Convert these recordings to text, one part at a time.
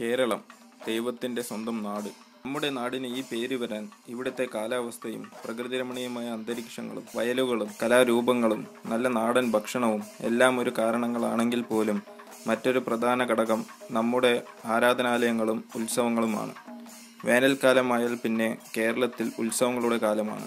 കേരളം ദൈവത്തിന്റെ സ്വന്തം നാട്. നമ്മുടെ നാടിന് ഈ പേര് വരാൻ ഇവിടുത്തെ കാലാവസ്ഥയും പ്രകൃതിരമണീയമായ അന്തരീക്ഷങ്ങളും വയലുകളും കലാരൂപങ്ങളും നല്ല നാടൻ ഭക്ഷണവും എല്ലാം ഒരു കാരണങ്ങളാണെങ്കിൽ പോലും മറ്റൊരു പ്രധാന ഘടകം നമ്മുടെ ആരാധനാലയങ്ങളും ഉത്സവങ്ങളുമാണ്. വേനൽക്കാലമായാൽ പിന്നെ കേരളത്തിൽ ഉത്സവങ്ങളുടെ കാലമാണ്.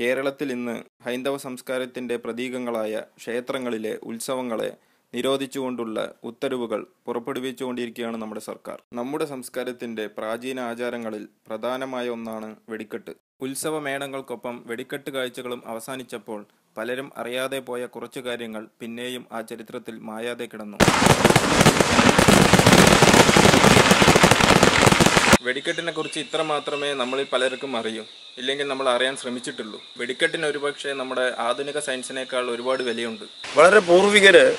കേരളത്തിൽ ഇന്ന് ഹൈന്ദവ സംസ്കാരത്തിന്റെ പ്രതീകങ്ങളായ ക്ഷേത്രങ്ങളിലെ ഉത്സവങ്ങളെ നിരോധിച്ചുകൊണ്ടുള്ള ഉത്തരവുകൾ പുറപ്പെടുവിച്ചുകൊണ്ടിരിക്കുകയാണ് നമ്മുടെ സർക്കാർ. നമ്മുടെ സംസ്കാരത്തിന്റെ പ്രാചീന ആചാരങ്ങളിൽ പ്രധാനമായ ഒന്നാണ് വെടിക്കെട്ട്. ഉത്സവ ഉത്സവമേളങ്ങൾക്കൊപ്പം വെടിക്കെട്ട് കാഴ്ചകളും അവസാനിച്ചപ്പോൾ പലരും അറിയാതെ പോയ കുറച്ചു കാര്യങ്ങൾ പിന്നെയും ആ ചരിത്രത്തിൽ മായാതെ കിടന്നു. വെടിക്കെട്ടിനെ കുറിച്ച് ഇത്ര മാത്രമേ നമ്മളിൽ പലർക്കും അറിയൂ. ഇല്ലെങ്കിൽ നമ്മൾ അറിയാൻ ശ്രമിച്ചിട്ടുള്ളൂ. വെടിക്കെട്ടിന് ഒരുപക്ഷെ നമ്മുടെ ആധുനിക സയൻസിനേക്കാൾ ഒരുപാട് വിലയുണ്ട്. വളരെ പൂർവികര്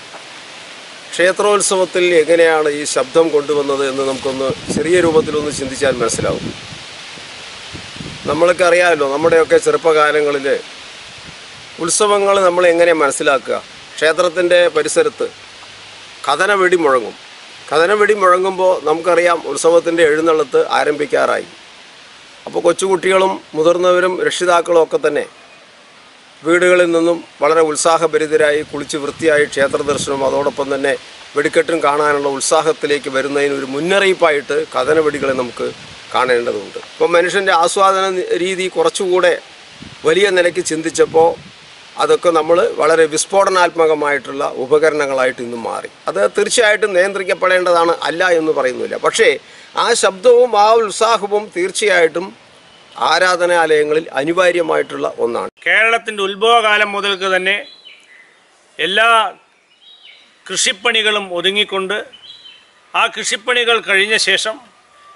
ക്ഷേത്രോത്സവത്തിൽ എങ്ങനെയാണ് ഈ ശബ്ദം കൊണ്ടുവന്നത് എന്ന് നമുക്കൊന്ന് ചെറിയ രൂപത്തിലൊന്ന് ചിന്തിച്ചാൽ മനസ്സിലാവും. നമ്മൾക്ക് അറിയാമല്ലോ നമ്മുടെയൊക്കെ ചെറുപ്പകാലങ്ങളിൽ ഉത്സവങ്ങൾ നമ്മൾ എങ്ങനെ മനസ്സിലാക്കുക? ക്ഷേത്രത്തിന്റെ പരിസരത്ത് കഥനവെടി മുഴങ്ങും. കഥനവെടി മുഴങ്ങുമ്പോൾ നമുക്കറിയാം ഉത്സവത്തിന്റെ എഴുന്നള്ളത്ത് ആരംഭിക്കാറായി. അപ്പോൾ കൊച്ചുകുട്ടികളും മുതിർന്നവരും രക്ഷിതാക്കളും ഒക്കെ തന്നെ വീടുകളിൽ നിന്നും വളരെ ഉത്സാഹഭരിതരായി കുളിച്ച് വൃത്തിയായി ക്ഷേത്ര ദർശനവും അതോടൊപ്പം തന്നെ വെടിക്കെട്ടും കാണാനുള്ള ഉത്സാഹത്തിലേക്ക് വരുന്നതിന് ഒരു മുന്നറിയിപ്പായിട്ട് കഥനവെടികളെ നമുക്ക് കാണേണ്ടതുണ്ട്. ഇപ്പോൾ മനുഷ്യന്റെ ആസ്വാദന രീതി കുറച്ചുകൂടെ വലിയ നിലയ്ക്ക് ചിന്തിച്ചപ്പോൾ അതൊക്കെ നമ്മൾ വളരെ വിസ്ഫോടനാത്മകമായിട്ടുള്ള ഉപകരണങ്ങളായിട്ട് ഇന്ന് മാറി. അത് തീർച്ചയായിട്ടും നിയന്ത്രിക്കപ്പെടേണ്ടതാണ് അല്ല എന്ന് പറയുന്നില്ല. പക്ഷേ ആ ശബ്ദവും ആ ഉത്സാഹവും തീർച്ചയായിട്ടും ആരാധനാലയങ്ങളിൽ അനിവാര്യമായിട്ടുള്ള ഒന്നാണ്. കേരളത്തിന്റെ ഉത്ഭവകാലം മുതൽക്ക് തന്നെ എല്ലാ കൃഷിപ്പണികളും ഒതുങ്ങിക്കൊണ്ട് ആ കൃഷിപ്പണികൾ കഴിഞ്ഞ ശേഷം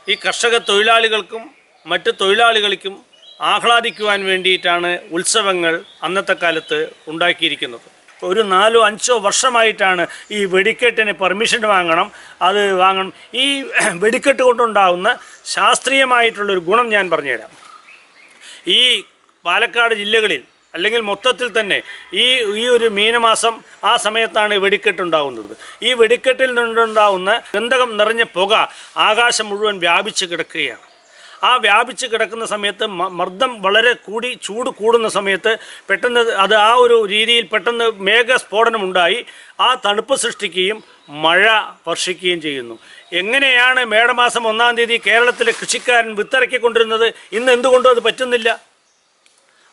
ഈ കർഷക തൊഴിലാളികൾക്കും മറ്റ് തൊഴിലാളികൾക്കും ആഹ്ലാദിക്കുവാൻ വേണ്ടിയിട്ടാണ് ഉത്സവങ്ങൾ അന്നത്തെ കാലത്ത് ഉണ്ടാക്കിയിരിക്കുന്നത്. ഒരു നാലോ അഞ്ചോ വർഷമായിട്ടാണ് ഈ വെടിക്കെട്ടിന് പെർമിഷൻ വാങ്ങണം അത് വാങ്ങണം. ഈ വെടിക്കെട്ട് കൊണ്ടുണ്ടാകുന്ന ശാസ്ത്രീയമായിട്ടുള്ളൊരു ഗുണം ഞാൻ പറഞ്ഞുതരാം. ഈ പാലക്കാട് ജില്ലകളിൽ അല്ലെങ്കിൽ മൊത്തത്തിൽ തന്നെ ഈ ഈ ഒരു മീനമാസം ആ സമയത്താണ് വെടിക്കെട്ടുണ്ടാകുന്നത് ഈ വെടിക്കെട്ടിൽ നിന്നുണ്ടാകുന്ന ഗന്ധകം നിറഞ്ഞ പുക ആകാശം മുഴുവൻ വ്യാപിച്ച് കിടക്കുകയാണ്. ആ വ്യാപിച്ച് കിടക്കുന്ന സമയത്ത് മർദ്ദം വളരെ കൂടി ചൂട് കൂടുന്ന സമയത്ത് പെട്ടെന്ന് അത് ആ ഒരു രീതിയിൽ പെട്ടെന്ന് മേഘസ്ഫോടനമുണ്ടായി. ആ തണുപ്പ് സൃഷ്ടിക്കുകയും മഴ വർഷിക്കുകയും ചെയ്യുന്നു. എങ്ങനെയാണ് മേടമാസം ഒന്നാം തീയതി കേരളത്തിലെ കൃഷിക്കാരൻ വിത്തിറക്കിക്കൊണ്ടിരുന്നത്? ഇന്ന് എന്തുകൊണ്ടും അത് പറ്റുന്നില്ല.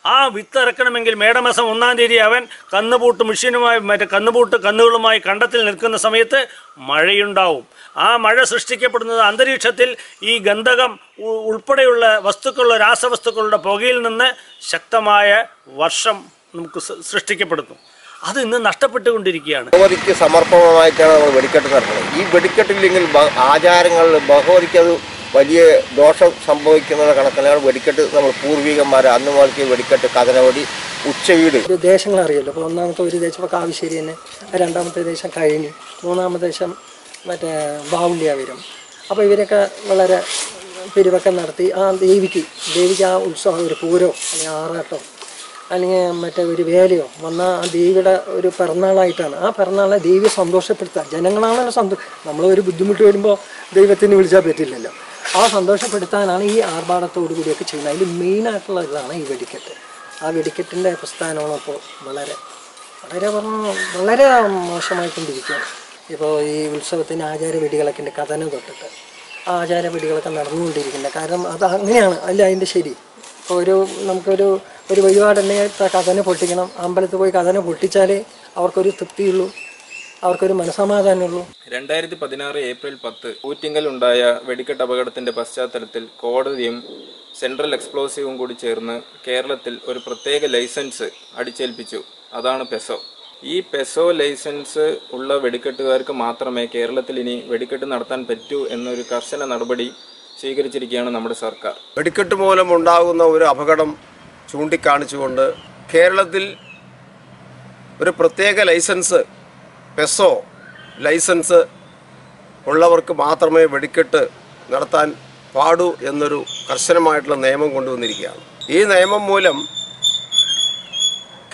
ആ വിത്തിറക്കണമെങ്കിൽ മേടമാസം ഒന്നാം തീയതി അവൻ കന്നുപൂട്ട് മെഷീനുമായി മറ്റേ കന്നുപൂട്ട് കന്നുകളുമായി കണ്ടത്തിൽ നിൽക്കുന്ന സമയത്ത് മഴയുണ്ടാവും. ആ മഴ സൃഷ്ടിക്കപ്പെടുന്നത് അന്തരീക്ഷത്തിൽ ഈ ഗന്ധകം ഉൾപ്പെടെയുള്ള വസ്തുക്കളുടെ രാസവസ്തുക്കളുടെ പുകയിൽ നിന്ന് ശക്തമായ വർഷം നമുക്ക് സൃഷ്ടിക്കപ്പെടുന്നു. അത് ഇന്ന് നഷ്ടപ്പെട്ടുകൊണ്ടിരിക്കുകയാണ്. ഭഗവതിക്ക് സമർപ്പണമായിട്ടാണ് നമ്മൾ വെടിക്കെട്ട് നടത്തുന്നത്. ഈ വെടിക്കെട്ടില്ലെങ്കിൽ ആചാരങ്ങൾ ആചാരങ്ങളിൽ ഭഗവതിക്ക് അത് വലിയ ദോഷം സംഭവിക്കുന്നത് കണക്കിലാണ് വെടിക്കെട്ട് നമ്മൾ പൂർവികന്മാർ അന്ന് മുതൽക്ക് വെടിക്കെട്ട് കഥനവടി ഉച്ചവീട്. ഒരു ദേശങ്ങൾ അറിയാലോ അപ്പോൾ ഒന്നാമത്തെ ഒരു ദേശം ഇപ്പോൾ കാവശ്ശേരി തന്നെ. രണ്ടാമത്തെ ദേശം കഴിഞ്ഞു. മൂന്നാമത്തെ ദേശം മറ്റേ ബാവുള്ളിയാവരും അപ്പോൾ ഇവരൊക്കെ വളരെ പിരിവൊക്കെ നടത്തി ആ ദേവിക്ക് ദേവിക്ക് ആ ഉത്സവം ഒരു പൂരോ അല്ലെങ്കിൽ ആറാട്ടോ അല്ലെങ്കിൽ മറ്റേ ഒരു വേലയോ വന്ന ആ ദേവിയുടെ ഒരു പിറന്നാളായിട്ടാണ്. ആ പിറന്നാളെ ദേവിയെ സന്തോഷപ്പെടുത്താൻ. ജനങ്ങളാണല്ലോ സന്തോഷം നമ്മൾ ഒരു ബുദ്ധിമുട്ട് വരുമ്പോൾ ദൈവത്തിന് വിളിച്ചാൽ പറ്റില്ലല്ലോ. ആ സന്തോഷപ്പെടുത്താനാണ് ഈ ആർഭാടത്തോടു കൂടിയൊക്കെ ചെയ്യുന്നത്. അതിൽ മെയിനായിട്ടുള്ള ഇതാണ് ഈ വെടിക്കെട്ട്. ആ വെടിക്കെട്ടിന്റെ പ്രസ്ഥാനമാണ് ഇപ്പോൾ വളരെ വളരെ പറഞ്ഞ വളരെ മോശമായിക്കൊണ്ടിരിക്കുകയാണ്. ഇപ്പോൾ ഈ ഉത്സവത്തിന് ആചാര വെടികളൊക്കെ ഉണ്ട് കഥന തൊട്ടിട്ട്. ആ ആചാര വെടികളൊക്കെ നടന്നുകൊണ്ടിരിക്കുന്നത് കാരണം അത് അങ്ങനെയാണ്. അല്ല അതിന്റെ ശരി. ഇപ്പോൾ ഒരു നമുക്കൊരു ഒരു വഴിപാടുണ്ടെങ്കിൽ കഥന പൊട്ടിക്കണം. അമ്പലത്തിൽ പോയി കഥന പൊട്ടിച്ചാലേ അവർക്കൊരു തൃപ്തിയുള്ളൂ. അവർക്കൊരു മനസമാധാനമുള്ളൂ രണ്ടായിരത്തി പതിനാറ് ഏപ്രിൽ പത്ത് ഊറ്റിങ്കൽ ഉണ്ടായ വെടിക്കെട്ട് അപകടത്തിന്റെ പശ്ചാത്തലത്തിൽ കോടതിയും സെൻട്രൽ എക്സ്പ്ലോസീവും കൂടി ചേർന്ന് കേരളത്തിൽ ഒരു പ്രത്യേക ലൈസൻസ് അടിച്ചേൽപ്പിച്ചു. അതാണ് പെസോ. ഈ പെസോ ലൈസൻസ് ഉള്ള വെടിക്കെട്ടുകാർക്ക് മാത്രമേ കേരളത്തിൽ ഇനി വെടിക്കെട്ട് നടത്താൻ പറ്റൂ എന്നൊരു കർശന നടപടി സ്വീകരിച്ചിരിക്കുകയാണ് നമ്മുടെ സർക്കാർ. വെടിക്കെട്ട് മൂലം ഉണ്ടാകുന്ന ഒരു അപകടം ചൂണ്ടിക്കാണിച്ചുകൊണ്ട് കേരളത്തിൽ ഒരു പ്രത്യേക ലൈസൻസ് പെസോ ലൈസൻസ് ഉള്ളവർക്ക് മാത്രമേ വെടിക്കെട്ട് നടത്താൻ പാടൂ എന്നൊരു കർശനമായിട്ടുള്ള നിയമം കൊണ്ടുവന്നിരിക്കുകയാണ്. ഈ നിയമം മൂലം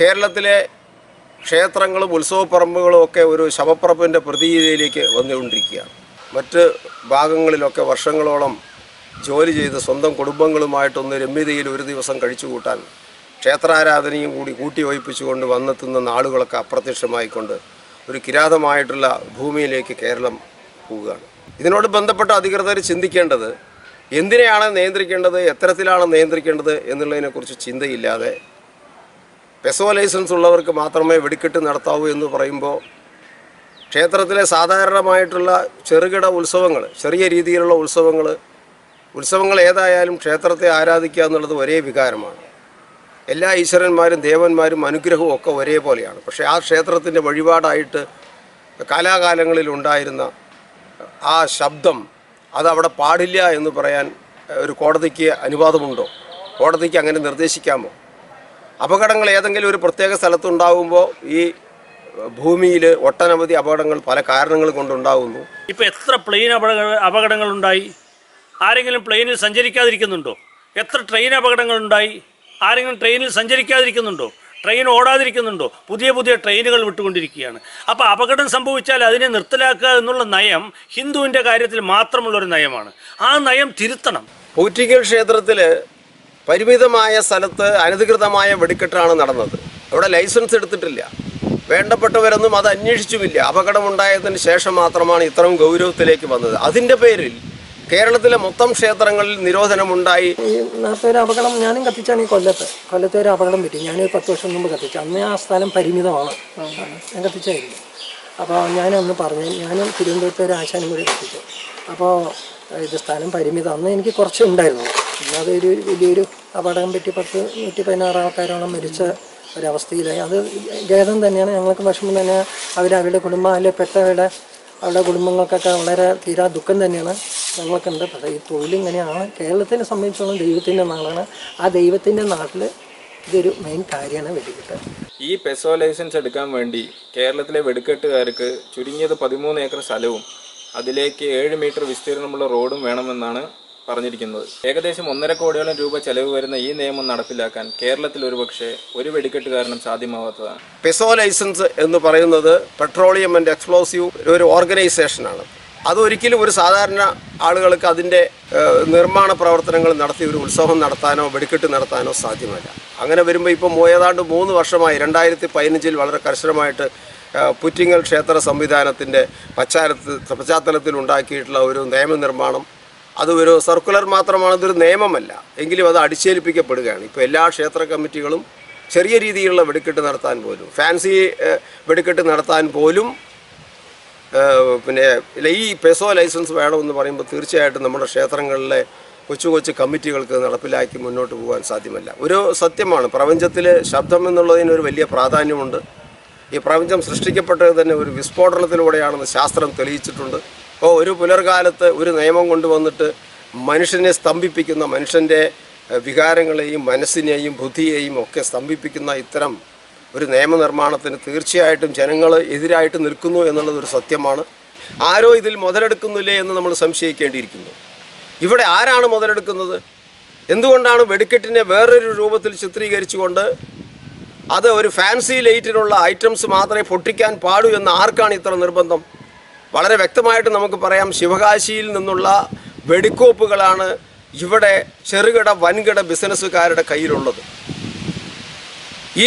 കേരളത്തിലെ ക്ഷേത്രങ്ങളും ഉത്സവപ്പറമ്പുകളും ഒക്കെ ഒരു ശവപ്പറമ്പിന്റെ പ്രതീതിയിലേക്ക് വന്നുകൊണ്ടിരിക്കുകയാണ്. മറ്റ് ഭാഗങ്ങളിലൊക്കെ വർഷങ്ങളോളം ജോലി ചെയ്ത് സ്വന്തം കുടുംബങ്ങളുമായിട്ടൊന്ന് രമ്യതയിൽ ഒരു ദിവസം കഴിച്ചു കൂട്ടാൻ ക്ഷേത്രാരാധനയും കൂടി കൂട്ടിയോജിപ്പിച്ചുകൊണ്ട് വന്നെത്തുന്ന നാളുകളൊക്കെ അപ്രത്യക്ഷമായിക്കൊണ്ട് ഒരു കിരാതമായിട്ടുള്ള ഭൂമിയിലേക്ക് കേരളം പോവുകയാണ്. ഇതിനോട് ബന്ധപ്പെട്ട അധികൃതർ ചിന്തിക്കേണ്ടത് എന്തിനെയാണ് നിയന്ത്രിക്കേണ്ടത് എത്തരത്തിലാണ് നിയന്ത്രിക്കേണ്ടത് എന്നുള്ളതിനെക്കുറിച്ച് ചിന്തയില്ലാതെ പെസോ ലൈസൻസ് ഉള്ളവർക്ക് മാത്രമേ വെടിക്കെട്ട് നടത്താവൂ എന്ന് പറയുമ്പോൾ ക്ഷേത്രത്തിലെ സാധാരണമായിട്ടുള്ള ചെറുകിട ഉത്സവങ്ങൾ ചെറിയ രീതിയിലുള്ള ഉത്സവങ്ങൾ ഉത്സവങ്ങൾ ഏതായാലും ക്ഷേത്രത്തെ ആരാധിക്കുക എന്നുള്ളത് ഒരേ വികാരമാണ്. എല്ലാ ഈശ്വരന്മാരും ദേവന്മാരും അനുഗ്രഹവും ഒക്കെ ഒരേപോലെയാണ് പക്ഷേ ആ ക്ഷേത്രത്തിന്റെ വഴിപാടായിട്ട് കാലാകാലങ്ങളിൽ ഉണ്ടായിരുന്ന ആ ശബ്ദം അത് അവിടെ പാടില്ല എന്ന് പറയാൻ ഒരു കോടതിക്ക് അനുവാദമുണ്ടോ? കോടതിക്ക് അങ്ങനെ നിർദ്ദേശിക്കാമോ? അപകടങ്ങൾ ഏതെങ്കിലും ഒരു പ്രത്യേക സ്ഥലത്തുണ്ടാകുമ്പോൾ ഈ ഭൂമിയിൽ ഒട്ടനവധി അപകടങ്ങൾ പല കാരണങ്ങൾ കൊണ്ടുണ്ടാകുന്നു ഇപ്പോൾ എത്ര പ്ലെയിൻ അപകട അപകടങ്ങളുണ്ടായി? ആരെങ്കിലും പ്ലെയിനിൽ സഞ്ചരിക്കാതിരിക്കുന്നുണ്ടോ? എത്ര ട്രെയിൻ അപകടങ്ങളുണ്ടായി? ആരെങ്കിലും ട്രെയിനിൽ സഞ്ചരിക്കാതിരിക്കുന്നുണ്ടോ? ട്രെയിൻ ഓടാതിരിക്കുന്നുണ്ടോ? പുതിയ പുതിയ ട്രെയിനുകൾ വിട്ടുകൊണ്ടിരിക്കുകയാണ്. അപ്പോൾ അപകടം സംഭവിച്ചാൽ അതിനെ നിർത്തലാക്കുക എന്നുള്ള നയം ഹിന്ദുവിന്റെ കാര്യത്തിൽ മാത്രമുള്ളൊരു നയമാണ്. ആ നയം തിരുത്തണം. പൂറ്റിക്കൽ ക്ഷേത്രത്തിൽ പരിമിതമായ സ്ഥലത്ത് അനധികൃതമായ വെടിക്കെട്ടാണ് നടന്നത്. അവിടെ ലൈസൻസ് എടുത്തിട്ടില്ല. വേണ്ടപ്പെട്ടവരൊന്നും അത് അന്വേഷിച്ചുമില്ല. അപകടമുണ്ടായതിന് ശേഷം മാത്രമാണ് ഇത്രയും ഗൗരവത്തിലേക്ക് വന്നത്. അതിന്റെ പേരിൽ കേരളത്തിലെ മൊത്തം ക്ഷേത്രങ്ങളിൽ നിരോധനമുണ്ടായി. ഈ നേരത്തെ ഒരു അപകടം ഞാനും കത്തിച്ചാണ് ഈ കൊല്ലത്ത്. കൊല്ലത്തെ ഒരു അപകടം പറ്റി. ഞാൻ പത്ത് വർഷം മുമ്പ് കത്തിച്ചു. അന്ന് ആ സ്ഥലം പരിമിതമാണ്. ഞാൻ കത്തിച്ചായിരുന്നു. അപ്പോൾ ഞാനൊന്ന് പറഞ്ഞു ഞാനും തിരുവനന്തപുരത്തെ ഒരു ആശാനും കൂടി കത്തിച്ചു. അപ്പോൾ ഇത് സ്ഥലം പരിമിതം. അന്ന് എനിക്ക് കുറച്ച് ഉണ്ടായിരുന്നു. അതൊരു വലിയൊരു അപകടം പറ്റി പത്ത് നൂറ്റി പതിനാറ് ആൾക്കാരോളം മരിച്ച ഒരവസ്ഥയിലായി. അത് ഖേദം തന്നെയാണ്. ഞങ്ങൾക്ക് വിഷമം തന്നെ. അവർ അവരുടെ കുടുംബം അല്ലെങ്കിൽ പെട്ടവരുടെ അവരുടെ കുടുംബങ്ങൾക്കൊക്കെ വളരെ തീരാ ദുഃഖം തന്നെയാണ്. ഞങ്ങൾക്കുണ്ട് പക്ഷേ ഈ തൊഴിലിങ്ങനെയാണ് കേരളത്തിനെ സംബന്ധിച്ചോളം ദൈവത്തിന്റെ നാടാണ് ആ ദൈവത്തിന്റെ നാട്ടിൽ ഇതൊരു മെയിൻ കാര്യമാണ് വെടിക്കെട്ട്. ഈ പെസോ ലൈസൻസ് എടുക്കാൻ വേണ്ടി കേരളത്തിലെ വെടിക്കെട്ടുകാർക്ക് ചുരുങ്ങിയത് പതിമൂന്ന് ഏക്കർ സ്ഥലവും അതിലേക്ക് ഏഴ് മീറ്റർ വിസ്തീർണമുള്ള റോഡും വേണമെന്നാണ് പറഞ്ഞിരിക്കുന്നത്. ഏകദേശം ഒന്നര കോടിയോളം രൂപ ചെലവ് വരുന്ന ഈ നിയമം നടപ്പിലാക്കാൻ കേരളത്തിൽ ഒരുപക്ഷെ ഒരു വെടിക്കെട്ട് കാരണം സാധ്യമാവാത്തതാണ്. പെസോ ലൈസൻസ് എന്ന് പറയുന്നത് പെട്രോളിയം ആൻഡ് എക്സ്പ്ലോസീവ് ഒരു ഓർഗനൈസേഷനാണ്. അതൊരിക്കലും ഒരു സാധാരണ ആളുകൾക്ക് അതിന്റെ നിർമ്മാണ പ്രവർത്തനങ്ങൾ നടത്തി ഒരു ഉത്സവം നടത്താനോ വെടിക്കെട്ട് നടത്താനോ സാധ്യമല്ല. അങ്ങനെ വരുമ്പോൾ ഇപ്പോൾ ഏതാണ്ട് മൂന്ന് വർഷമായി രണ്ടായിരത്തി പതിനഞ്ചിൽ വളരെ കർശനമായിട്ട് പുറ്റിങ്ങൽ ക്ഷേത്ര സംവിധാനത്തിന്റെ പശ്ചാത്തലത്തിൽ ഉണ്ടാക്കിയിട്ടുള്ള ഒരു നിയമനിർമ്മാണം അത് ഒരു സർക്കുലർ മാത്രമാണ് അതൊരു നിയമമല്ല. എങ്കിലും അത് അടിച്ചേൽപ്പിക്കപ്പെടുകയാണ്. ഇപ്പോൾ എല്ലാ ക്ഷേത്ര കമ്മിറ്റികളും ചെറിയ രീതിയിലുള്ള വെടിക്കെട്ട് നടത്താൻ പോലും ഫാൻസി വെടിക്കെട്ട് നടത്താൻ പോലും പിന്നെ ഈ പെസോ ലൈസൻസ് വേണമെന്ന് പറയുമ്പോൾ തീർച്ചയായിട്ടും നമ്മുടെ ക്ഷേത്രങ്ങളിലെ കൊച്ചു കൊച്ചു കമ്മിറ്റികൾക്ക് നടപ്പിലാക്കി മുന്നോട്ട് പോകാൻ സാധ്യമല്ല. ഒരു സത്യമാണ് പ്രപഞ്ചത്തിൽ ശബ്ദം എന്നുള്ളതിന് ഒരു വലിയ പ്രാധാന്യമുണ്ട്. ഈ പ്രപഞ്ചം സൃഷ്ടിക്കപ്പെട്ടത് തന്നെ ഒരു വിസ്ഫോടനത്തിലൂടെയാണെന്ന് ശാസ്ത്രം തെളിയിച്ചിട്ടുണ്ട്. അപ്പോൾ ഒരു പുലർകാലത്ത് ഒരു നിയമം കൊണ്ടുവന്നിട്ട് മനുഷ്യനെ സ്തംഭിപ്പിക്കുന്ന മനുഷ്യന്റെ വികാരങ്ങളെയും മനസ്സിനെയും ബുദ്ധിയെയും ഒക്കെ സ്തംഭിപ്പിക്കുന്ന ഇത്തരം ഒരു നിയമനിർമ്മാണത്തിന് തീർച്ചയായിട്ടും ജനങ്ങൾ എതിരായിട്ട് നിൽക്കുന്നു എന്നുള്ളത് ഒരു സത്യമാണ്. ആരോ ഇതിൽ മുതലെടുക്കുന്നില്ലേ എന്ന് നമ്മൾ സംശയിക്കേണ്ടിയിരിക്കുന്നു. ഇവിടെ ആരാണ് മുതലെടുക്കുന്നത്? എന്തുകൊണ്ടാണ് വെടിക്കെട്ടിനെ വേറൊരു രൂപത്തിൽ ചിത്രീകരിച്ചുകൊണ്ട് അത് ഒരു ഫാൻസി ലൈറ്റിനുള്ള ഐറ്റംസ് മാത്രമേ പൊട്ടിക്കാൻ പാടൂ എന്ന് ആർക്കാണ് ഇത്ര നിർബന്ധം? വളരെ വ്യക്തമായിട്ട് നമുക്ക് പറയാം ശിവകാശിയിൽ നിന്നുള്ള വെടിക്കോപ്പുകളാണ് ഇവിടെ ചെറുകിട വൻകിട ബിസിനസ്സുകാരുടെ കയ്യിലുള്ളത്.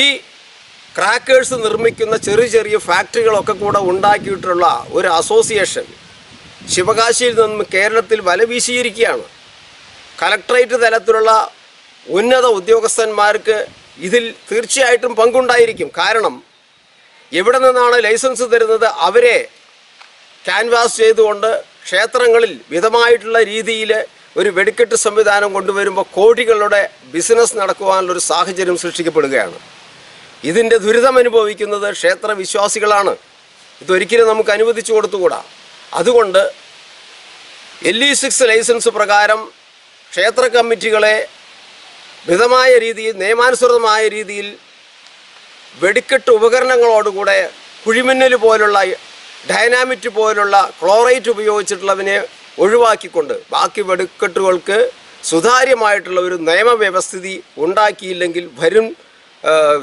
ഈ ക്രാക്കേഴ്സ് നിർമ്മിക്കുന്ന ചെറിയ ചെറിയ ഫാക്ടറികളൊക്കെ കൂടെ ഉണ്ടാക്കിയിട്ടുള്ള ഒരു അസോസിയേഷൻ ശിവകാശിയിൽ നിന്നും കേരളത്തിൽ വല വീശിയിരിക്കുകയാണ്. കലക്ട്രേറ്റ് തലത്തിലുള്ള ഉന്നത ഉദ്യോഗസ്ഥന്മാർക്ക് ഇതിൽ തീർച്ചയായിട്ടും പങ്കുണ്ടായിരിക്കും. കാരണം എവിടെ നിന്നാണ് ലൈസൻസ് തരുന്നത്? അവരെ ക്യാൻവാസ് ചെയ്തുകൊണ്ട് ക്ഷേത്രങ്ങളിൽ വിധമായിട്ടുള്ള രീതിയിൽ ഒരു വെടിക്കെട്ട് സംവിധാനം കൊണ്ടുവരുമ്പോൾ കോടികളുടെ ബിസിനസ് നടക്കുവാനുള്ളൊരു സാഹചര്യം സൃഷ്ടിക്കപ്പെടുകയാണ്. ഇതിന്റെ ദുരിതം അനുഭവിക്കുന്നത് ക്ഷേത്ര വിശ്വാസികളാണ്. ഇതൊരിക്കലും നമുക്ക് അനുവദിച്ചു കൊടുത്തുകൂടാ. അതുകൊണ്ട് എൽ ഇ സിക്സ് ലൈസൻസ് പ്രകാരം ക്ഷേത്ര കമ്മിറ്റികളെ മിതമായ രീതിയിൽ നിയമാനുസൃതമായ രീതിയിൽ വെടിക്കെട്ട് ഉപകരണങ്ങളോടുകൂടെ കുഴിമിന്നൽ പോലുള്ള ഡൈനാമിറ്റ് പോലുള്ള ക്ലോറൈറ്റ് ഉപയോഗിച്ചിട്ടുള്ളതിനെ ഒഴിവാക്കിക്കൊണ്ട് ബാക്കി വെടിക്കെട്ടുകൾക്ക് സുതാര്യമായിട്ടുള്ള ഒരു നിയമവ്യവസ്ഥിതി ഉണ്ടാക്കിയില്ലെങ്കിൽ വരും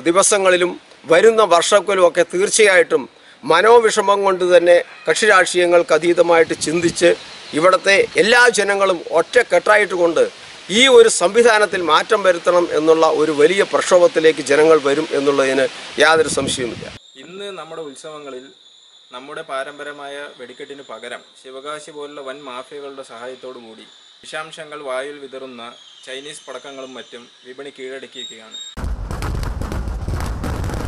ദിവസങ്ങളിലും വരുന്ന വർഷത്തിലും ഒക്കെ തീർച്ചയായിട്ടും മനോവിഷമം കൊണ്ട് തന്നെ കക്ഷി രാഷ്ട്രീയങ്ങൾക്ക് അതീതമായിട്ട് ചിന്തിച്ച് ഇവിടുത്തെ എല്ലാ ജനങ്ങളും ഒറ്റക്കെട്ടായിട്ട് കൊണ്ട് ഈ ഒരു സംവിധാനത്തിൽ മാറ്റം വരുത്തണം എന്നുള്ള ഒരു വലിയ പ്രക്ഷോഭത്തിലേക്ക് ജനങ്ങൾ വരും എന്നുള്ളതിന് യാതൊരു സംശയവുമില്ല. ഇന്ന് നമ്മുടെ ഉത്സവങ്ങളിൽ നമ്മുടെ പാരമ്പര്യമായ വെടിക്കെട്ടിന് പകരം ശിവകാശി പോലുള്ള വൻ മാഫിയകളുടെ സഹായത്തോടു കൂടി വിഷാംശങ്ങൾ വായുവിൽ വിതറുന്ന ചൈനീസ് പടക്കങ്ങളും മറ്റും വിപണി കീഴടക്കിയിരിക്കുകയാണ്.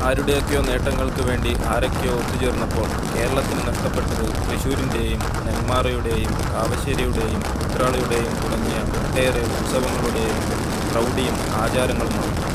ആരുടെയൊക്കെയോ നേട്ടങ്ങൾക്ക് വേണ്ടി ആരൊക്കെയോ ഒത്തുചേർന്നപ്പോൾ കേരളത്തിന് നഷ്ടപ്പെട്ടത് തൃശൂരിന്റെയും നെന്മാറയുടെയും കാവശ്ശേരിയുടെയും ഉത്രാളിയുടെയും തുടങ്ങിയ ഒട്ടേറെ ഉത്സവങ്ങളുടെയും പ്രൗഢിയും ആചാരങ്ങളുമാണ്.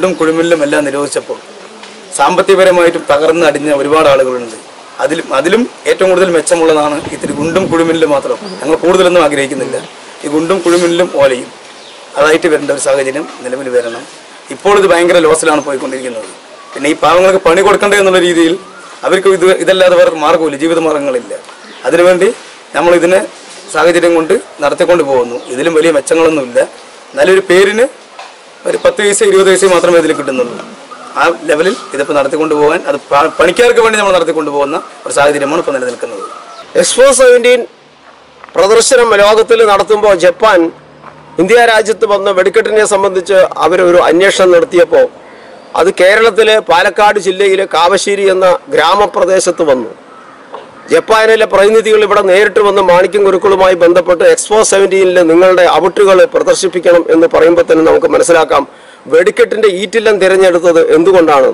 ഗുണ്ടും കുഴിമില്ലും എല്ലാം നിരോധിച്ചപ്പോൾ സാമ്പത്തികപരമായിട്ടും തകർന്ന് അടിഞ്ഞ ഒരുപാട് ആളുകളുണ്ട്. അതിലും അതിലും ഏറ്റവും കൂടുതൽ മെച്ചമുള്ളതാണ് ഇത്തിരി ഗുണ്ടും കുഴിമില്ലും മാത്രം. ഞങ്ങൾ കൂടുതലൊന്നും ആഗ്രഹിക്കുന്നില്ല. ഈ ഗുണ്ടും കുഴിമില്ലും ഓലയും അതായിട്ട് വരേണ്ട ഒരു സാഹചര്യം നിലവിൽ വരണം. ഇപ്പോൾ ഇത് ഭയങ്കര ലോസിലാണ് പോയിക്കൊണ്ടിരിക്കുന്നത്. പിന്നെ ഈ പാവങ്ങൾക്ക് പണി കൊടുക്കണ്ടേ എന്നുള്ള രീതിയിൽ അവർക്ക് ഇത് ഇതല്ലാതെ വേറെ മാർഗമില്ല ജീവിത മാർഗങ്ങളില്ല അതിനുവേണ്ടി നമ്മൾ ഇതിനെ സാഹചര്യം കൊണ്ട് നടത്തിക്കൊണ്ട് പോകുന്നു. ഇതിലും വലിയ മെച്ചങ്ങളൊന്നുമില്ല. നല്ലൊരു പേരിന് ഒരു പത്ത് പൈസ ഇരുപത് പൈസ മാത്രമേ ഇതിൽ കിട്ടുന്നുള്ളൂ. ആ ലെവലിൽ ഇതിപ്പോൾ നടത്തിക്കൊണ്ട് പോകാൻ അത് പണിക്കാർക്ക് വേണ്ടി നമ്മൾ നടത്തിക്കൊണ്ട് പോകുന്ന ഒരു സാഹചര്യമാണ് ഇപ്പോൾ നിലനിൽക്കുന്നത്. എക്സ്പോ സെവന്റീൻ പ്രദർശനം ലോകത്തിൽ നടത്തുമ്പോൾ ജപ്പാൻ ഇന്ത്യ രാജ്യത്ത് വന്ന വെടിക്കെട്ടിനെ സംബന്ധിച്ച് അവരൊരു അന്വേഷണം നടത്തിയപ്പോൾ അത് കേരളത്തിലെ പാലക്കാട് ജില്ലയിലെ കാവശ്ശേരി എന്ന ഗ്രാമപ്രദേശത്ത് വന്നു. ജപ്പാനിലെ പ്രതിനിധികൾ ഇവിടെ നേരിട്ട് വന്ന് മാണിക്യം ഗുരുക്കളുമായി ബന്ധപ്പെട്ട് എക്സ്പോ സെവന്റീനിൽ നിങ്ങളുടെ അവിട്ടുകൾ പ്രദർശിപ്പിക്കണം എന്ന് പറയുമ്പോൾ തന്നെ നമുക്ക് മനസ്സിലാക്കാം വെടിക്കെട്ടിന്റെ ഈറ്റില്ലം തിരഞ്ഞെടുത്തത് എന്തുകൊണ്ടാണ്?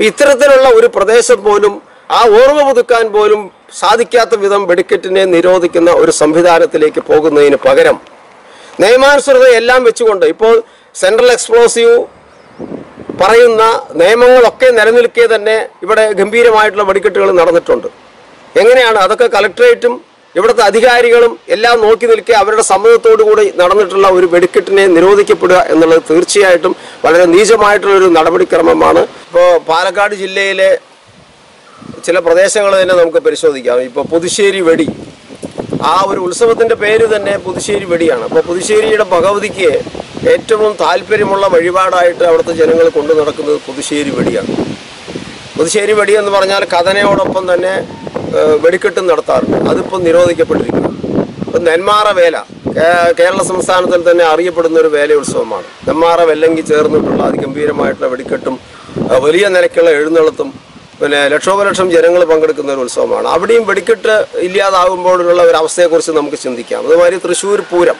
ഇത്തരത്തിലുള്ള ഒരു പ്രദേശം പോലും ആ ഓർമ്മ പുതുക്കാൻ പോലും സാധിക്കാത്ത വിധം വെടിക്കെട്ടിനെ നിരോധിക്കുന്ന ഒരു സംവിധാനത്തിലേക്ക് പോകുന്നതിന് പകരം നിയമാനുസൃത എല്ലാം വെച്ചുകൊണ്ട് ഇപ്പോൾ സെൻട്രൽ എക്സ്പ്ലോസീവ് പറയുന്ന നിയമങ്ങളൊക്കെ നിലനിൽക്കെ തന്നെ ഇവിടെ ഗംഭീരമായിട്ടുള്ള വെടിക്കെട്ടുകൾ നടന്നിട്ടുണ്ട്. എങ്ങനെയാണ് അതൊക്കെ കളക്ടറേറ്റും ഇവിടുത്തെ അധികാരികളും എല്ലാം നോക്കി നിൽക്കെ അവരുടെ സമ്മതത്തോടു കൂടി നടന്നിട്ടുള്ള ഒരു വെടിക്കെട്ടിനെ നിരോധിക്കപ്പെടുക എന്നുള്ളത് തീർച്ചയായിട്ടും വളരെ നീചമായിട്ടുള്ള ഒരു നടപടിക്രമമാണ്. ഇപ്പോൾ പാലക്കാട് ജില്ലയിലെ ചില പ്രദേശങ്ങൾ തന്നെ നമുക്ക് പരിശോധിക്കാം. ഇപ്പോൾ പുതുശ്ശേരി വെടി. ആ ഒരു ഉത്സവത്തിന്റെ പേര് തന്നെ പുതുശ്ശേരി വെടിയാണ്. അപ്പോൾ പുതുശ്ശേരിയുടെ ഭഗവതിക്ക് ഏറ്റവും താല്പര്യമുള്ള വഴിപാടായിട്ട് അവിടുത്തെ ജനങ്ങൾ കൊണ്ടു നടക്കുന്നത് പുതുശ്ശേരി വെടിയാണ്. പുതുശ്ശേരി വെടി എന്ന് പറഞ്ഞാൽ കഥനയോടൊപ്പം തന്നെ വെടിക്കെട്ടും നടത്താറുണ്ട്. അതിപ്പോൾ നിരോധിക്കപ്പെട്ടിരിക്കുന്നു. ഇപ്പം നെന്മാറ വേല കേരള സംസ്ഥാനത്തിൽ തന്നെ അറിയപ്പെടുന്ന ഒരു വേല ഉത്സവമാണ്. നെന്മാറ വെല്ലങ്കി ചേർന്നിട്ടുള്ള അതിഗംഭീരമായിട്ടുള്ള വെടിക്കെട്ടും വലിയ നിലയ്ക്കുള്ള എഴുന്നള്ളത്തും പിന്നെ ലക്ഷോപലക്ഷം ജനങ്ങൾ പങ്കെടുക്കുന്ന ഒരു ഉത്സവമാണ്. അവിടെയും വെടിക്കെട്ട് ഇല്ലാതാകുമ്പോഴുള്ള ഒരു അവസ്ഥയെക്കുറിച്ച് നമുക്ക് ചിന്തിക്കാം. അതുമാതിരി തൃശ്ശൂർ പൂരം.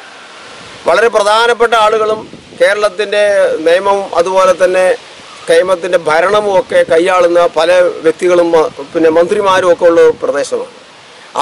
വളരെ പ്രധാനപ്പെട്ട ആളുകളും കേരളത്തിന്റെ നിയമവും അതുപോലെ തന്നെ കൈമത്തിന്റെ ഭരണവും ഒക്കെ കൈയാളുന്ന പല വ്യക്തികളും പിന്നെ മന്ത്രിമാരും ഒക്കെ ഉള്ള പ്രദേശമാണ്.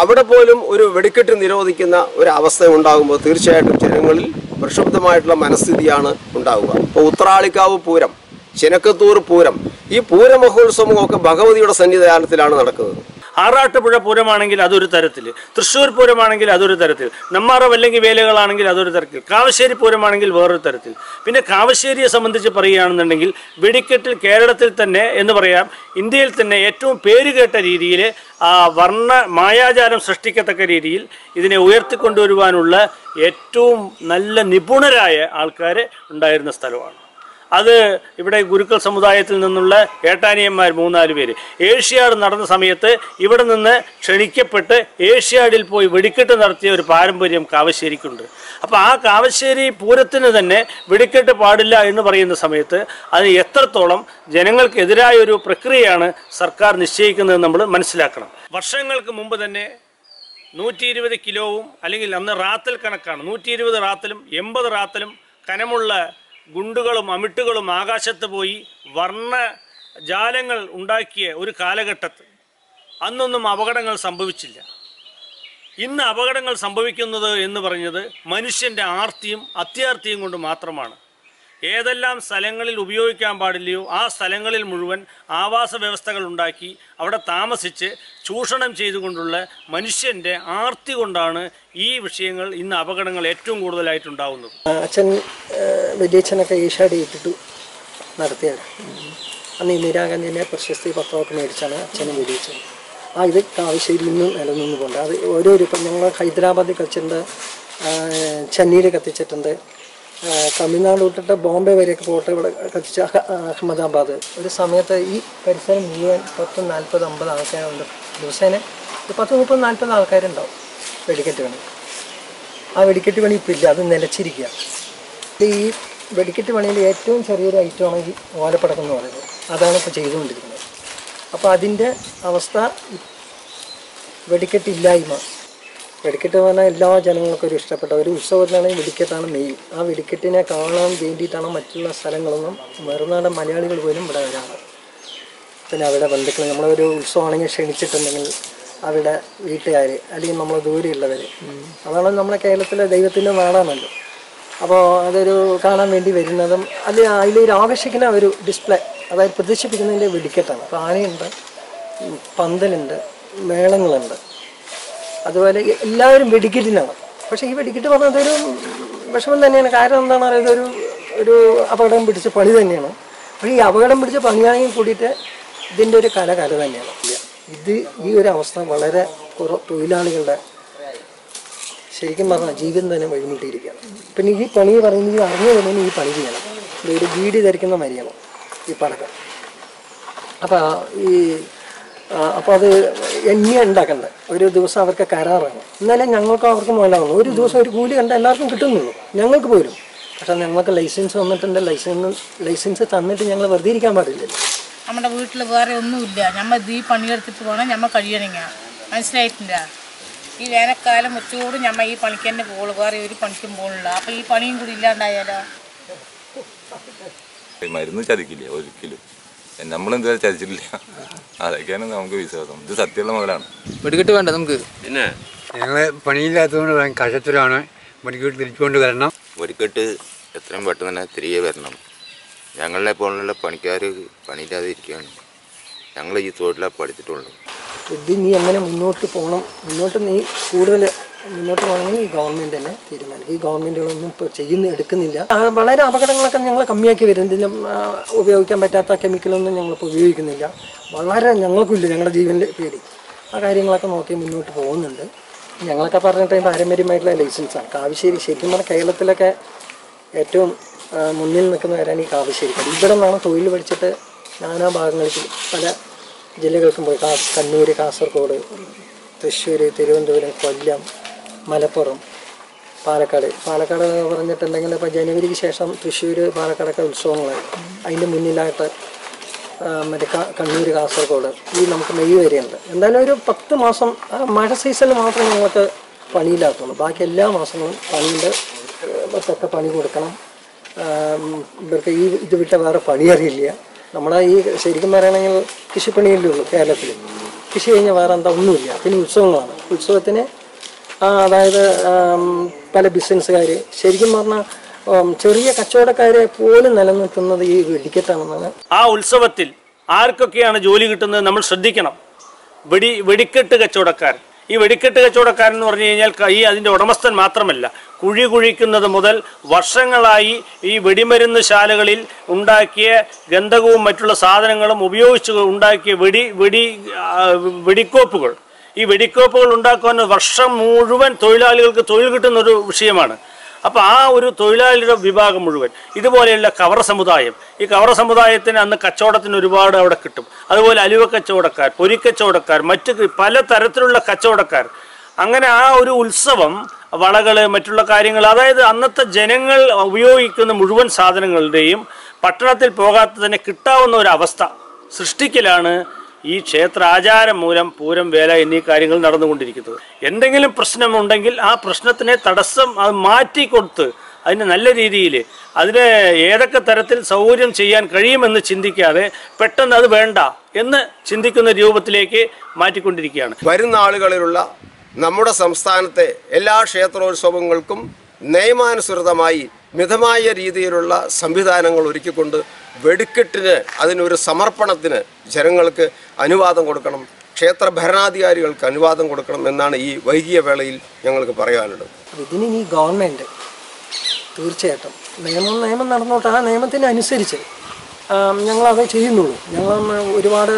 അവിടെ പോലും ഒരു വെടിക്കെട്ട് നിരോധിക്കുന്ന ഒരു അവസ്ഥ ഉണ്ടാകുമ്പോൾ തീർച്ചയായിട്ടും ജനങ്ങളിൽ പ്രക്ഷുബ്ധമായിട്ടുള്ള മനസ്ഥിതിയാണ് ഉണ്ടാവുക. ഇപ്പോൾ ഉത്രാളിക്കാവ് പൂരം ചിനക്കത്തൂർ പൂരം ഈ പൂരമഹോത്സവം ഒക്കെ ഭഗവതിയുടെ സന്നിധാനത്തിലാണ് നടക്കുന്നത്. ആറാട്ടുപുഴ പൂരമാണെങ്കിൽ അതൊരു തരത്തിൽ തൃശ്ശൂർ പൂരമാണെങ്കിൽ അതൊരു തരത്തിൽ നെമ്മാറ വല്ലങ്കി വേലകളാണെങ്കിൽ അതൊരു തരത്തിൽ കാവശ്ശേരി പൂരമാണെങ്കിൽ വേറൊരു തരത്തിൽ. പിന്നെ കാവശ്ശേരിയെ സംബന്ധിച്ച് പറയുകയാണെന്നുണ്ടെങ്കിൽ വെടിക്കെട്ടിൽ കേരളത്തിൽ തന്നെ എന്ന് പറയാം ഇന്ത്യയിൽ തന്നെ ഏറ്റവും പേരുകേട്ട രീതിയിൽ ആ വർണ മായാജാലം സൃഷ്ടിക്കത്തക്ക രീതിയിൽ ഇതിനെ ഉയർത്തിക്കൊണ്ടുവരുവാനുള്ള ഏറ്റവും നല്ല നിപുണരായ ആൾക്കാർ ഉണ്ടായിരുന്ന സ്ഥലമാണ്. അത് ഇവിടെ ഗുരുക്കൾ സമുദായത്തിൽ നിന്നുള്ള ഏട്ടാനിയന്മാർ മൂന്നാൽ പേര്. ഏഷ്യാഡ് നടന്ന സമയത്ത് ഇവിടെ നിന്ന് ക്ഷണിക്കപ്പെട്ട് ഏഷ്യാഡിൽ പോയി വെടിക്കെട്ട് നടത്തിയ ഒരു പാരമ്പര്യം കാവശ്ശേരിക്കുണ്ട്. അപ്പോൾ ആ കാവശ്ശേരി പൂരത്തിന് തന്നെ വെടിക്കെട്ട് പാടില്ല എന്ന് പറയുന്ന സമയത്ത് അത് എത്രത്തോളം ജനങ്ങൾക്കെതിരായ ഒരു പ്രക്രിയയാണ് സർക്കാർ നിശ്ചയിക്കുന്നത് നമ്മൾ മനസ്സിലാക്കണം. വർഷങ്ങൾക്ക് മുമ്പ് തന്നെ നൂറ്റി ഇരുപത് കിലോവും അല്ലെങ്കിൽ അന്ന് റാത്തൽ കണക്കാണ്. നൂറ്റി ഇരുപത് റാത്തലും എൺപത് റാത്തലും കനമുള്ള ഗുണ്ടുകളും അമിട്ടുകളും ആകാശത്ത് പോയി വർണ ജാലങ്ങൾ ഉണ്ടാക്കിയ ഒരു കാലഘട്ടത്ത് അന്നൊന്നും അപകടങ്ങൾ സംഭവിച്ചില്ല. ഇന്ന് അപകടങ്ങൾ സംഭവിക്കുന്നത് എന്ന് പറഞ്ഞത് മനുഷ്യന്റെ ആർത്തിയും അത്യാർത്തിയും കൊണ്ട് മാത്രമാണ്. ഏതെല്ലാം സ്ഥലങ്ങളിൽ ഉപയോഗിക്കാൻ പാടില്ലയോ ആ സ്ഥലങ്ങളിൽ മുഴുവൻ ആവാസ വ്യവസ്ഥകൾ ഉണ്ടാക്കി അവിടെ താമസിച്ച് ചൂഷണം ചെയ്തുകൊണ്ടുള്ള മനുഷ്യന്റെ ആർത്തി കൊണ്ടാണ് ഈ വിഷയങ്ങൾ ഇന്ന് അപകടങ്ങൾ ഏറ്റവും കൂടുതലായിട്ടുണ്ടാവുന്നത്. അച്ഛൻ വലിയച്ഛനൊക്കെ ഈശാടി ഇട്ടിട്ട് നടത്തിയാണ് അന്ന് ഇന്ദിരാഗാന്ധിന്റെ പ്രശസ്തി പത്രമൊക്കെ മേടിച്ചാണ് അച്ഛനെ വെടിവെച്ചത് ആ ഇത് കാവശ്ശേരി ഇന്നും നിലനിന്നുകൊണ്ട് അത് ഓരോരോ ഇപ്പം ഞങ്ങൾ ഹൈദരാബാദിൽ കത്തിച്ചിട്ടുണ്ട് ചെന്നൈയിൽ കത്തിച്ചിട്ടുണ്ട്. തമിഴ്നാട് തൊട്ടിട്ട് ബോംബെ വരെയൊക്കെ പോട്ട് ഇവിടെ കത്തിച്ച അഹ- അഹമ്മദാബാദ്. ഒരു സമയത്ത് ഈ പരിസരം മുഴുവൻ പത്ത് നാൽപ്പത് അമ്പത് ആൾക്കാരുണ്ട്. ദിവസേന ഒരു പത്ത് മുപ്പത് നാൽപ്പത് ആൾക്കാരുണ്ടാവും വെടിക്കെട്ട് പണി. ആ വെടിക്കെട്ട് പണി ഇപ്പം ഇല്ല അത് നിലച്ചിരിക്കുക. ഈ വെടിക്കെട്ട് പണിയിൽ ഏറ്റവും ചെറിയൊരു ഐറ്റം ഈ ഓലപ്പടക്കം എന്ന് പറയുന്നത്. അതാണ് ഇപ്പോൾ ചെയ്തുകൊണ്ടിരിക്കുന്നത്. അപ്പോൾ അതിന്റെ അവസ്ഥ വെടിക്കെട്ടില്ലായ്മ വെടിക്കെട്ട് പറഞ്ഞാൽ എല്ലാ ജനങ്ങൾക്കും ഒരു ഇഷ്ടപ്പെട്ട ഒരു ഉത്സവത്തിനാണെങ്കിൽ വെടിക്കെട്ടാണ് മെയിൻ ആ വെടിക്കെട്ടിനെ കാണാൻ വേണ്ടിയിട്ടാണ് മറ്റുള്ള സ്ഥലങ്ങളൊന്നും മറുനാടൻ മലയാളികൾ പോലും ഇവിടെ വരാറ്. പിന്നെ അവിടെ ബന്ധുക്കൾ നമ്മളൊരു ഉത്സവമാണെങ്കിൽ ക്ഷണിച്ചിട്ടുണ്ടെങ്കിൽ അവിടെ വീട്ടുകാർ അല്ലെങ്കിൽ നമ്മൾ ദൂരെയുള്ളവർ അതാണ് നമ്മളെ കേരളത്തിലെ ദൈവത്തിന്റെ നാടാണല്ലോ അപ്പോൾ അതൊരു കാണാൻ വേണ്ടി വരുന്നതും അത് അതിലൊരു ആകർഷിക്കുന്ന ഒരു ഡിസ്പ്ലേ അതായത് പ്രദർശിപ്പിക്കുന്നതിന്റെ വെടിക്കെട്ടാണ്. അപ്പോൾ ആനയുണ്ട് പന്തലുണ്ട് മേളങ്ങളുണ്ട്. അതുപോലെ എല്ലാവരും വെടിക്കെട്ടിനാണ്. പക്ഷേ ഈ വെടിക്കെട്ട് പറഞ്ഞാൽ അതൊരു വിഷമം തന്നെയാണ്. കാരണം എന്താണ് പറയുന്നത് ഒരു ഒരു അപകടം പിടിച്ച പണി തന്നെയാണ്. പക്ഷേ ഈ അപകടം പിടിച്ച പണിയാണെങ്കിൽ കൂടിയിട്ട് ഇതിന്റെ ഒരു കല കല തന്നെയാണ്. ഇത് ഈ ഒരു അവസ്ഥ വളരെ കുറ തൊഴിലാളികളുടെ ശരിക്കും പറഞ്ഞാൽ ജീവിതം തന്നെ വഴിമുട്ടിയിരിക്കുകയാണ്. പിന്നെ ഈ പണി പറയുന്നത് അറിഞ്ഞു തന്നെ ഈ പണി ചെയ്യണം. ഒരു വീട് ധരിക്കുന്ന മരിയാണ് ഈ പടക്കം. അപ്പോൾ ഈ അപ്പോൾ അത് എണ്ണിയ ഉണ്ടാക്കണ്ട? ഒരു ദിവസം അവർക്ക് കരാറാണ് എന്നാലേ ഞങ്ങൾക്ക് അവർക്ക് മുതലാവുന്നു. ഒരു ദിവസം ഒരു കൂലി കണ്ട എല്ലാവർക്കും കിട്ടുന്നുള്ളൂ. ഞങ്ങൾക്ക് പോലും. പക്ഷെ ഞങ്ങൾക്ക് ലൈസൻസ് വന്നിട്ടുണ്ട്. ലൈസൻസ് ലൈസൻസ് തന്നിട്ട് ഞങ്ങൾ വെറുതെ ഇരിക്കാൻ പാടില്ലല്ലോ നമ്മുടെ വീട്ടിൽ വേറെ ഒന്നുമില്ല. നമ്മൾ ഈ പണിയെടുത്തിട്ട് പോകണം നമ്മൾ കഴിയണമെങ്കിൽ മനസ്സിലായിട്ടില്ല? ഈ വേനൽക്കാലം ഉച്ചയോട് നമ്മൾ ഈ പണിക്ക് തന്നെ പോകുള്ളൂ വേറെ ഒരു പണിക്കും പോകുന്നില്ല അപ്പോൾ ഈ പണിയും കൂടി ഇല്ലാണ്ടായാലോ? മരുന്ന് ചതിക്കില്ല? ഒരിക്കലും. നമ്മളെന്തുവരെ ചതിച്ചിട്ടില്ല. അതൊക്കെയാണ് നമുക്ക് വിശ്വാസം. ഇത് സത്യമുള്ള മുതലാണ് വെടിക്കെട്ട് വേണ്ട നമുക്ക്. പിന്നെ? ഞങ്ങൾ പണിയില്ലാത്തതുകൊണ്ട് കഷത്തിലാണ് വെടിക്കെട്ട് തിരിച്ചുകൊണ്ട് വരണം. വെടിക്കെട്ട് എത്രയും പെട്ടെന്ന് തന്നെ തിരികെ വരണം. ഞങ്ങളെ പോലുള്ള പണിക്കാർ പണിയില്ലാതെ ഇരിക്കുകയാണ്. ഞങ്ങൾ ഈ തൊഴിലാണ് പഠിച്ചിട്ടുള്ളൂ ഇത് നീ എങ്ങനെ മുന്നോട്ട് പോകണം മുന്നോട്ട് നീ കൂടുതൽ മുന്നോട്ട് പോകണമെങ്കിൽ ഈ ഗവൺമെന്റ് തന്നെ തീരുമാനിക്കും ഈ ഗവൺമെന്റുകളൊന്നും ഇപ്പോൾ ചെയ്യുന്ന എടുക്കുന്നില്ല. വളരെ അപകടങ്ങളൊക്കെ ഞങ്ങൾ കമ്മിയാക്കി വരുന്നത് ഇതിന് ഉപയോഗിക്കാൻ പറ്റാത്ത കെമിക്കലൊന്നും ഞങ്ങളിപ്പോൾ ഉപയോഗിക്കുന്നില്ല. വളരെ ഞങ്ങൾക്കില്ല ഞങ്ങളുടെ ജീവനിൽ പേടി. ആ കാര്യങ്ങളൊക്കെ നോക്കി മുന്നോട്ട് പോകുന്നുണ്ട്. ഞങ്ങളൊക്കെ പറഞ്ഞിട്ട് പാരമ്പര്യമായിട്ടുള്ള ലൈസൻസാണ് കാവശ്ശേരി ശരിക്കും പറഞ്ഞാൽ കേരളത്തിലൊക്കെ ഏറ്റവും മുന്നിൽ നിൽക്കുന്നവരാണ് ഈ കാവശ്ശേരി ഇവിടെ നിന്നാണ് തൊഴിൽ പഠിച്ചിട്ട് നാനാ ഭാഗങ്ങളിൽ പല ജില്ലകൾക്കും പോയി. കണ്ണൂർ കാസർഗോഡ് തൃശ്ശൂർ തിരുവനന്തപുരം കൊല്ലം മലപ്പുറം പാലക്കാട്. പാലക്കാട് പറഞ്ഞിട്ടുണ്ടെങ്കിൽ ഇപ്പോൾ ജനുവരിക്ക് ശേഷം തൃശ്ശൂർ പാലക്കാടൊക്കെ ഉത്സവങ്ങളായി. അതിന്റെ മുന്നിലായിട്ട് മറ്റേ കണ്ണൂർ കാസർഗോഡ് ഈ നമുക്ക് മെയ് വരെയുണ്ട്. എന്തായാലും ഒരു പത്ത് മാസം മഴ സീസണിൽ മാത്രമേ നമുക്ക് പണിയില്ലാത്തുള്ളൂ. ബാക്കി എല്ലാ മാസങ്ങളും പണിയുണ്ട്. ഒക്കെ പണി കൊടുക്കണം. ഇവർക്ക് ഈ ഇത് വിട്ട വേറെ പണി അറിയില്ല. നമ്മുടെ ഈ ശരിക്കും പറയുകയാണെങ്കിൽ കൃഷിപ്പണിയല്ലേ ഉള്ളൂ കേരളത്തിൽ കൃഷി കഴിഞ്ഞാൽ വേറെ എന്താ ഒന്നുമില്ല. പിന്നെ ഉത്സവങ്ങളാണ്. ഉത്സവത്തിന് അതായത് പല ബിസിനസ്സുകാർ ശരിക്കും പറഞ്ഞാൽ ചെറിയ കച്ചവടക്കാരെ പോലും നിലനിർത്തുന്നത് ഈ വെടിക്കെട്ടാണെന്നാണ്. ആ ഉത്സവത്തിൽ ആർക്കൊക്കെയാണ് ജോലി കിട്ടുന്നത് നമ്മൾ ശ്രദ്ധിക്കണം. വെടി വെടിക്കെട്ട് കച്ചവടക്കാരൻ ഈ വെടിക്കെട്ട് കച്ചവടക്കാരൻ എന്ന് പറഞ്ഞു കഴിഞ്ഞാൽ ഈ അതിന്റെ ഉടമസ്ഥൻ മാത്രമല്ല കുഴി കുഴിക്കുന്നത് മുതൽ വർഷങ്ങളായി ഈ വെടിമരുന്ന് ശാലകളിൽ ഉണ്ടാക്കിയ ഗന്ധകവും മറ്റുള്ള സാധനങ്ങളും ഉപയോഗിച്ച് ഉണ്ടാക്കിയ വെടി വെടി വെടിക്കോപ്പുകൾ. ഈ വെടിക്കോപ്പുകൾ ഉണ്ടാക്കുവാൻ വർഷം മുഴുവൻ തൊഴിലാളികൾക്ക് തൊഴിൽ കിട്ടുന്ന ഒരു വിഷയമാണ്. അപ്പോൾ ആ ഒരു തൊഴിലാളിയുടെ വിഭാഗം മുഴുവൻ ഇതുപോലെയുള്ള കവറ സമുദായം ഈ കവറ സമുദായത്തിന് അന്ന് കച്ചവടത്തിന് ഒരുപാട് അവിടെ കിട്ടും. അതുപോലെ അലുവ കച്ചവടക്കാർ പൊരിക്കച്ചവടക്കാർ മറ്റ് പല തരത്തിലുള്ള കച്ചവടക്കാർ. അങ്ങനെ ആ ഒരു ഉത്സവം വളകൾ മറ്റുള്ള കാര്യങ്ങൾ അതായത് അന്നത്തെ ജനങ്ങൾ ഉപയോഗിക്കുന്ന മുഴുവൻ സാധനങ്ങളുടെയും പട്ടണത്തിൽ പോകാത്ത തന്നെ കിട്ടാവുന്ന ഒരു അവസ്ഥ സൃഷ്ടിക്കലാണ് ഈ ക്ഷേത്ര ആചാരം മൂലം പൂരം വേല എന്നീ കാര്യങ്ങൾ നടന്നുകൊണ്ടിരിക്കുന്നത്. എന്തെങ്കിലും പ്രശ്നമുണ്ടെങ്കിൽ ആ പ്രശ്നത്തിനെ തടസ്സം അത് മാറ്റിക്കൊടുത്ത് അതിന് നല്ല രീതിയിൽ അതിന് ഏതൊക്കെ തരത്തിൽ സൗകര്യം ചെയ്യാൻ കഴിയുമെന്ന് ചിന്തിക്കാതെ പെട്ടെന്ന് അത് വേണ്ട എന്ന് ചിന്തിക്കുന്ന രൂപത്തിലേക്ക് മാറ്റിക്കൊണ്ടിരിക്കുകയാണ്. വരുന്ന ആളുകളിലുള്ള നമ്മുടെ സംസ്ഥാനത്തെ എല്ലാ ക്ഷേത്രോത്സവങ്ങൾക്കും നിയമാനുസൃതമായി മിതമായ രീതിയിലുള്ള സംവിധാനങ്ങൾ ഒരുക്കിക്കൊണ്ട് വെടിക്കെട്ടിന് അതിനൊരു സമർപ്പണത്തിന് ജനങ്ങൾക്ക് അനുവാദം കൊടുക്കണം. ക്ഷേത്ര ഭരണാധികാരികൾക്ക് അനുവാദം കൊടുക്കണം എന്നാണ് ഈ വൈകിയ വേളയിൽ ഞങ്ങൾക്ക് പറയാനുള്ളത്. ഇതിന് ഇനി ഗവൺമെന്റ് തീർച്ചയായിട്ടും നിയമം നിയമം നടന്നോട്ടെ. ആ നിയമത്തിനനുസരിച്ച് ഞങ്ങളത് ചെയ്യുന്നുള്ളൂ. ഞങ്ങൾ ഒരുപാട്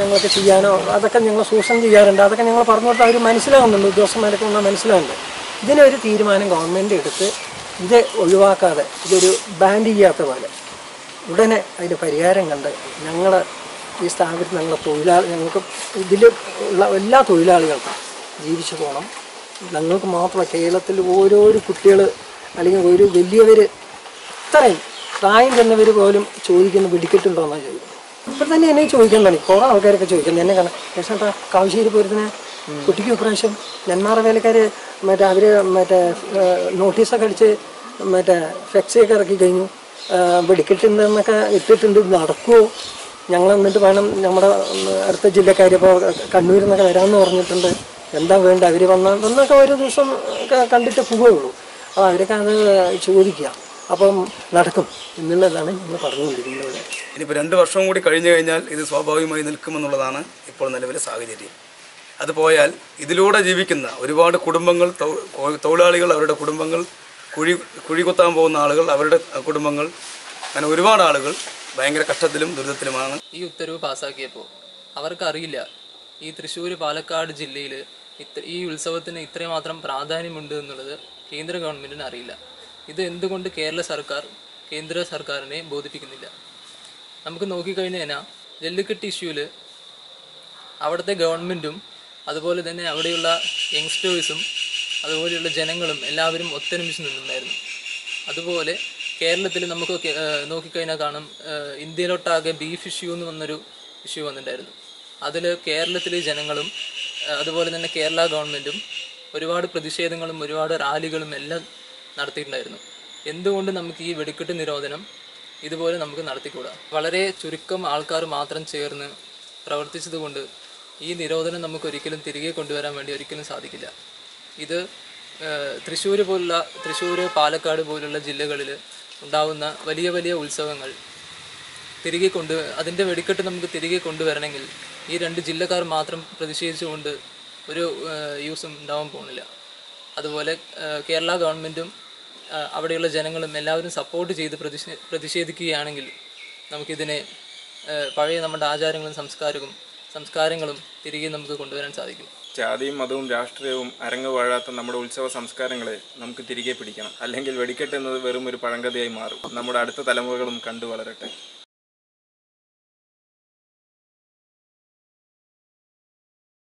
ഞങ്ങൾക്ക് ചെയ്യാനോ അതൊക്കെ ഞങ്ങൾ സൂക്ഷ്മം ചെയ്യാറുണ്ട്. അതൊക്കെ ഞങ്ങൾ പറഞ്ഞു കൊടുത്താൽ അവർ മനസ്സിലാകുന്നുണ്ട് ഉദ്യോഗസ്ഥന്മാരൊക്കെ നമ്മൾ മനസ്സിലാകുന്നുണ്ട് ഇതിനൊരു തീരുമാനം ഗവൺമെന്റ് എടുത്ത് ഇത് ഒഴിവാക്കാതെ ഇതൊരു ബാൻഡ് ചെയ്യാത്ത പോലെ ഉടനെ അതിന് പരിഹാരം കണ്ട് ഞങ്ങൾ ഈ സ്ഥാപനത്തിൽ ഞങ്ങളെ തൊഴിലാളി ഞങ്ങൾക്ക് ഇതിൽ ഉള്ള എല്ലാ തൊഴിലാളികൾക്കും ജീവിച്ചു പോകണം ഞങ്ങൾക്ക് മാത്രമല്ല കേരളത്തിൽ ഓരോരോ കുട്ടികൾ അല്ലെങ്കിൽ ഒരു വലിയവർ ഇത്രയും പ്രായം ചെന്നവർ പോലും ചോദിക്കുന്ന വെടിക്കെട്ടുണ്ടോയെന്നാണ് ചോദിക്കുന്നത്. ഇപ്പം തന്നെ എന്നെ ചോദിക്കാൻ തുടങ്ങി കുറേ ആൾക്കാരൊക്കെ ചോദിക്കുന്നത്. എന്നെ കാണാം കേസാട്ടാ കാവശ്ശേരി പൂരത്തിന് കുട്ടിക്ക് ഇപ്രാവശ്യം നെന്മാറ വേലക്കാർ മറ്റേ അവർ മറ്റേ നോട്ടീസൊക്കെ അടിച്ച് മറ്റേ ഫ്ലെക്സിയൊക്കെ ഇറക്കി കഴിഞ്ഞു. വെടിക്കെട്ടുണ്ടെന്നൊക്കെ ഇട്ടിട്ടുണ്ട് നടക്കുമോ ഞങ്ങൾ എന്നിട്ട് വേണം നമ്മുടെ അടുത്ത ജില്ലക്കാർ ഇപ്പോൾ കണ്ണൂരിൽ നിന്നൊക്കെ വരാമെന്ന് പറഞ്ഞിട്ടുണ്ട്. എന്താ വേണ്ട അവർ വന്ന എന്നൊക്കെ ഒരു ദിവസം കണ്ടിട്ട് പോവുകയുള്ളൂ. അപ്പോൾ അവരൊക്കെ അത് ചോദിക്കുക. അപ്പം നടക്കും. എന്നുള്ളതാണ് ഞങ്ങൾ പറഞ്ഞുകൊണ്ടിരിക്കുന്നത്. ഇനിയിപ്പോൾ രണ്ട് വർഷം കൂടി കഴിഞ്ഞു കഴിഞ്ഞാൽ ഇത് സ്വാഭാവികമായി നിൽക്കുമെന്നുള്ളതാണ് ഇപ്പോൾ നിലവിലെ സാഹചര്യം. അത് പോയാൽ ഇതിലൂടെ ജീവിക്കുന്ന ഒരുപാട് കുടുംബങ്ങൾ തൊഴിലാളികൾ അവരുടെ കുടുംബങ്ങൾ കുഴി കുഴി കുത്താൻ പോകുന്ന ആളുകൾ അവരുടെ കുടുംബങ്ങൾ അങ്ങനെ ഒരുപാട് ആളുകൾ ഭയങ്കര കഷ്ടത്തിലും ദുരിതത്തിലുമാണ്. ഈ ഉത്തരവ് പാസ്സാക്കിയപ്പോൾ അവർക്കറിയില്ല ഈ തൃശ്ശൂർ പാലക്കാട് ജില്ലയിൽ ഇത്ര ഈ ഉത്സവത്തിന് ഇത്രമാത്രം പ്രാധാന്യമുണ്ട് എന്നുള്ളത് കേന്ദ്ര ഗവൺമെന്റിന് അറിയില്ല. ഇത് എന്തുകൊണ്ട് കേരള സർക്കാർ കേന്ദ്ര സർക്കാരിനെ ബോധിപ്പിക്കുന്നില്ല? നമുക്ക് നോക്കിക്കഴിഞ്ഞു കഴിഞ്ഞാൽ ജല്ലിക്കെട്ട് ഇഷ്യൂവിൽ അവിടുത്തെ ഗവൺമെന്റും അതുപോലെ തന്നെ അവിടെയുള്ള യങ്സ്റ്റേഴ്സും അതുപോലെയുള്ള ജനങ്ങളും എല്ലാവരും ഒത്തൊരുമിച്ച് നിന്നുണ്ടായിരുന്നു അതുപോലെ കേരളത്തിൽ നമുക്ക് നോക്കിക്കഴിഞ്ഞാൽ കാണും ഇന്ത്യയിലൊട്ടാകെ ബീഫ് ഇഷ്യൂ എന്ന് വന്നൊരു ഇഷ്യൂ വന്നിട്ടുണ്ടായിരുന്നു. അതിൽ കേരളത്തിലെ ജനങ്ങളും അതുപോലെ തന്നെ കേരള ഗവൺമെന്റും ഒരുപാട് പ്രതിഷേധങ്ങളും ഒരുപാട് റാലികളും എല്ലാം നടത്തിയിട്ടുണ്ടായിരുന്നു. എന്തുകൊണ്ട് നമുക്ക് ഈ വെടിക്കെട്ട് നിരോധനം ഇതുപോലെ നമുക്ക് നടത്തിക്കൂടാ? വളരെ ചുരുക്കം ആൾക്കാർ മാത്രം ചേർന്ന് പ്രവർത്തിച്ചതുകൊണ്ട് ഈ നിരോധനം നമുക്ക് ഒരിക്കലും തിരികെ കൊണ്ടുവരാൻ വേണ്ടി ഒരിക്കലും സാധിക്കില്ല. ഇത് തൃശ്ശൂർ പോലുള്ള തൃശ്ശൂർ പാലക്കാട് പോലുള്ള ജില്ലകളിൽ ഉണ്ടാവുന്ന വലിയ വലിയ ഉത്സവങ്ങൾ തിരികെ കൊണ്ട് അതിന്റെ വെടിക്കെട്ട് നമുക്ക് തിരികെ കൊണ്ടുവരണമെങ്കിൽ ഈ രണ്ട് ജില്ലക്കാർ മാത്രം പ്രതിഷേധിച്ചുകൊണ്ട് ഒരു യൂസും ഉണ്ടാവാൻ പോകുന്നില്ല. അതുപോലെ കേരള ഗവൺമെന്റും അവിടെയുള്ള ജനങ്ങളും എല്ലാവരും സപ്പോർട്ട് ചെയ്ത് പ്രതിഷേ പ്രതിഷേധിക്കുകയാണെങ്കിൽ നമുക്കിതിനെ പഴയ നമ്മുടെ ആചാരങ്ങളും സംസ്കാരവും സംസ്കാരങ്ങളും തിരികെ നമുക്ക് കൊണ്ടുവരാൻ സാധിക്കും. ജാതിയും മതവും രാഷ്ട്രീയവും അരങ്ങ് വാഴാത്ത നമ്മുടെ ഉത്സവ സംസ്കാരങ്ങളെ നമുക്ക് തിരികെ പിടിക്കണം. അല്ലെങ്കിൽ വെടിക്കെട്ട് എന്നത് വെറും ഒരു പഴങ്കഥയായി മാറും. നമ്മുടെ അടുത്ത തലമുറകളും കണ്ടു വളരട്ടെ